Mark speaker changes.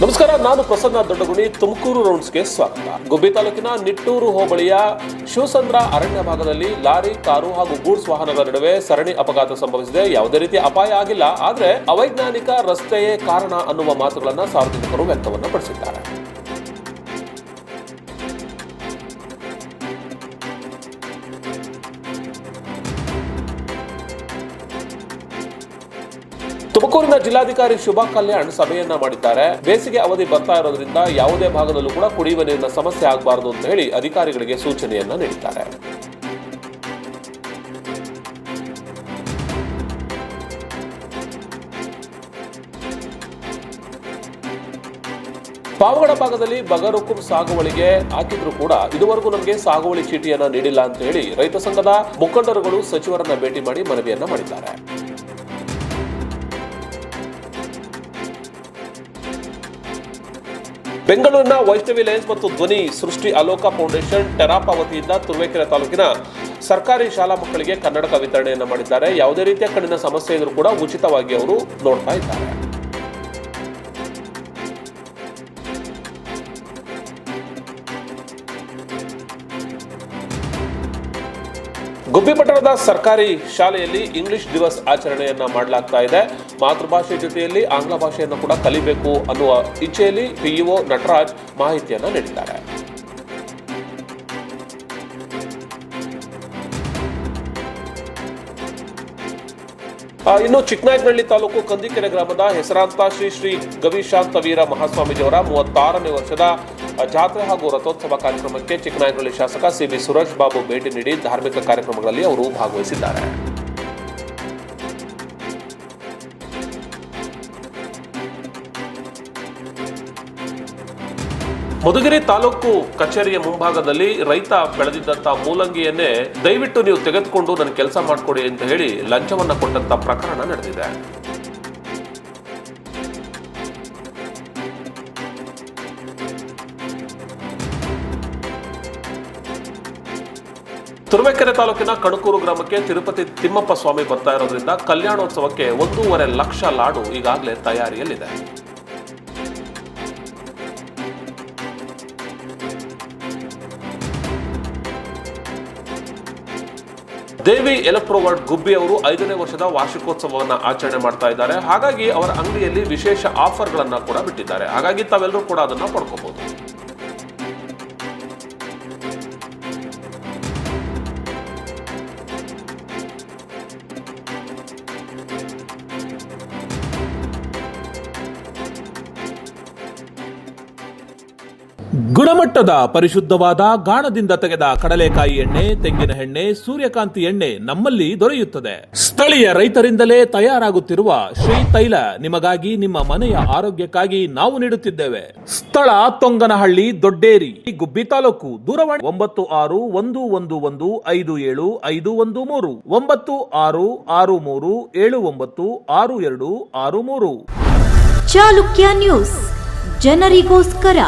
Speaker 1: ನಮಸ್ಕಾರ, ನಾನು ಪ್ರಸನ್ನ ದೊಡ್ಡಗುಣಿ, ತುಮಕೂರು ರೌಂಡ್ಸ್ಗೆ ಸ್ವಾಗತ. ಗುಬ್ಬಿ ತಾಲೂಕಿನ ನಿಟ್ಟೂರು ಹೋಬಳಿಯ ಶಿವಸಂದ್ರ ಅರಣ್ಯ ಭಾಗದಲ್ಲಿ ಲಾರಿ, ಕಾರು ಹಾಗೂ ಗೂಡ್ಸ್ ವಾಹನಗಳ ನಡುವೆ ಸರಣಿ ಅಪಘಾತ ಸಂಭವಿಸಿದೆ. ಯಾವುದೇ ರೀತಿಯ ಅಪಾಯ ಆಗಿಲ್ಲ, ಆದರೆ ಅವೈಜ್ಞಾನಿಕ ರಸ್ತೆಯೇ ಕಾರಣ ಅನ್ನುವ ಮಾತುಗಳನ್ನ ಸಾರ್ವಜನಿಕರು ವ್ಯಕ್ತವನ್ನ ಪಡಿಸಿದ್ದಾರೆ. ತುಮಕೂರಿನ ಜಿಲ್ಲಾಧಿಕಾರಿ ಶುಭಾ ಕಲ್ಯಾಣ್ ಸಭೆಯನ್ನ ಮಾಡಿದ್ದಾರೆ. ಬೇಸಿಗೆ ಅವಧಿ ಬರ್ತಾ ಇರೋದ್ರಿಂದ ಯಾವುದೇ ಭಾಗದಲ್ಲೂ ಕೂಡ ಕುಡಿಯುವ ನೀರಿನ ಸಮಸ್ಯೆ ಆಗಬಾರದು ಅಂತ ಹೇಳಿ ಅಧಿಕಾರಿಗಳಿಗೆ ಸೂಚನೆಯನ್ನ ನೀಡಿದ್ದಾರೆ. ಪಾವಗಡ ಭಾಗದಲ್ಲಿ ಬಗರುಕುಂ ಸಾಗುವಳಿಗೆ ಹಾಕಿದ್ರು ಕೂಡ ಇದುವರೆಗೂ ನಮಗೆ ಸಾಗುವಳಿ ಚೀಟಿಯನ್ನ ನೀಡಿಲ್ಲ ಅಂತ ಹೇಳಿ ರೈತ ಸಂಘದ ಮುಖಂಡರುಗಳು ಸಚಿವರನ್ನ ಭೇಟಿ ಮಾಡಿ ಮನವಿಯನ್ನ ಮಾಡಿದ್ದಾರೆ. ಬೆಂಗಳೂರಿನ ವೈಷ್ಣವಿ ಲಯನ್ಸ್ ಮತ್ತು ಧ್ವನಿ ಸೃಷ್ಟಿ ಅಲೋಕ ಫೌಂಡೇಶನ್ ಟೆರಾಪ ವತಿಯಿಂದ ತುರುವೇಕೆರೆ ತಾಲೂಕಿನ ಸರ್ಕಾರಿ ಶಾಲಾ ಮಕ್ಕಳಿಗೆ ಕನ್ನಡಕ ವಿತರಣೆಯನ್ನು ಮಾಡಿದ್ದಾರೆ. ಯಾವುದೇ ರೀತಿಯ ಕಣ್ಣಿನ ಸಮಸ್ಯೆ ಇದ್ರೂ ಕೂಡ ಉಚಿತವಾಗಿ ಅವರು ನೋಡ್ತಾ ಇದ್ದಾರೆ. ಗುಬ್ಬಿಪಟ್ಟಣದ ಸರ್ಕಾರಿ ಶಾಲೆಯಲ್ಲಿ ಇಂಗ್ಲಿಷ್ ದಿವಸ್ ಆಚರಣೆಯನ್ನ ಮಾಡಲಾಗ್ತಾ ಇದೆ. ಮಾತೃಭಾಷೆ ಜೊತೆಯಲ್ಲಿ ಆಂಗ್ಲ ಭಾಷೆಯನ್ನು ಕೂಡ ಕಲಿಬೇಕು ಅನ್ನುವ ಇಚ್ಛೆಯಲ್ಲಿ ಪಿಇಒ ನಟರಾಜ್ ಮಾಹಿತಿಯನ್ನು ನೀಡಿದ್ದಾರೆ. ಇನ್ನು ಚಿಕ್ಕನಾಯಕನಹಳ್ಳಿ ತಾಲೂಕು ಕಂದಿಕೆರೆ ಗ್ರಾಮದ ಹೆಸರಾಂತ ಶ್ರೀ ಶ್ರೀ ಗವಿಶಾಂತವೀರ ಮಹಾಸ್ವಾಮೀಜಿಯವರ ಮೂವತ್ತಾರನೇ ವರ್ಷದ ಜಾತ್ರೆ ಹಾಗೂ ರಥೋತ್ಸವ ಕಾರ್ಯಕ್ರಮಕ್ಕೆ ಚಿಕ್ಕನಾಯಕನಹಳ್ಳಿ ಶಾಸಕ ಸಿ ಬಿ ಸುರೇಶ್ ಬಾಬು ಭೇಟಿ ನೀಡಿ ಧಾರ್ಮಿಕ ಕಾರ್ಯಕ್ರಮಗಳಲ್ಲಿ ಅವರು ಭಾಗವಹಿಸಿದ್ದಾರೆ. ಮಧುಗಿರಿ ತಾಲೂಕು ಕಚೇರಿಯ ಮುಂಭಾಗದಲ್ಲಿ ರೈತ ಬೆಳೆದಿದ್ದಂಥ ಮೂಲಂಗಿಯನ್ನೇ ದಯವಿಟ್ಟು ನೀವು ತೆಗೆದುಕೊಂಡು ನನ್ನ ಕೆಲಸ ಮಾಡಿಕೊಡಿ ಅಂತ ಹೇಳಿ ಲಂಚವನ್ನ ಕೊಟ್ಟಂತ ಪ್ರಕರಣ ನಡೆದಿದೆ. ತುರುವೇಕೆರೆ ತಾಲೂಕಿನ ಕಣಕೂರು ಗ್ರಾಮಕ್ಕೆ ತಿರುಪತಿ ತಿಮ್ಮಪ್ಪ ಸ್ವಾಮಿ ಬರ್ತಾ ಇರೋದ್ರಿಂದ ಕಲ್ಯಾಣೋತ್ಸವಕ್ಕೆ ಒಂದೂವರೆ ಲಕ್ಷ ಲಾಡು ಈಗಾಗಲೇ ತಯಾರಿಯಲ್ಲಿದೆ. ದೇವಿ ಎಲೆಕ್ಟ್ರೋವರ್ಡ್ ಗುಬ್ಬಿ ಅವರು ಐದನೇ ವರ್ಷದ ವಾರ್ಷಿಕೋತ್ಸವವನ್ನ ಆಚರಣೆ ಮಾಡ್ತಾ ಇದ್ದಾರೆ. ಹಾಗಾಗಿ ಅವರ ಅಂಗಡಿಯಲ್ಲಿ ವಿಶೇಷ ಆಫರ್ಗಳನ್ನು ಕೂಡ ಬಿಟ್ಟಿದ್ದಾರೆ. ಹಾಗಾಗಿ ತಾವೆಲ್ಲರೂ ಕೂಡ ಅದನ್ನ ಪಡ್ಕೋಬಹುದು ಗುಣಮಟ್ಟದ ಪರಿಶುದ್ಧವಾದ ಗಾಣದಿಂದ ತೆಗೆದ ಕಡಲೆಕಾಯಿ ಎಣ್ಣೆ, ತೆಂಗಿನ ಎಣ್ಣೆ, ಸೂರ್ಯಕಾಂತಿ ಎಣ್ಣೆ ನಮ್ಮಲ್ಲಿ ದೊರೆಯುತ್ತದೆ. ಸ್ಥಳೀಯ ರೈತರಿಂದಲೇ ತಯಾರಾಗುತ್ತಿರುವ ಶ್ರೀ ತೈಲ ನಿಮಗಾಗಿ ನಿಮ್ಮ ಮನೆಯ ಆರೋಗ್ಯಕ್ಕಾಗಿ ನಾವು ನೀಡುತ್ತಿದ್ದೇವೆ. ಸ್ಥಳ ತೊಂಗನಹಳ್ಳಿ, ದೊಡ್ಡೇರಿ ಗುಬ್ಬಿ ತಾಲೂಕು, ದೂರವಾಣಿ ಒಂಬತ್ತು ಆರು ಒಂದು ಒಂದು ಒಂದು ಐದು ಏಳು ಐದು ಒಂದು ಮೂರು, ಒಂಬತ್ತು ಆರು ಆರು ಮೂರು ಏಳು ಒಂಬತ್ತು ಆರು ಎರಡು ಆರು ಮೂರು.
Speaker 2: ಚಾಲುಕ್ಯ ನ್ಯೂಸ್, ಜನರಿಗೋಸ್ಕರ.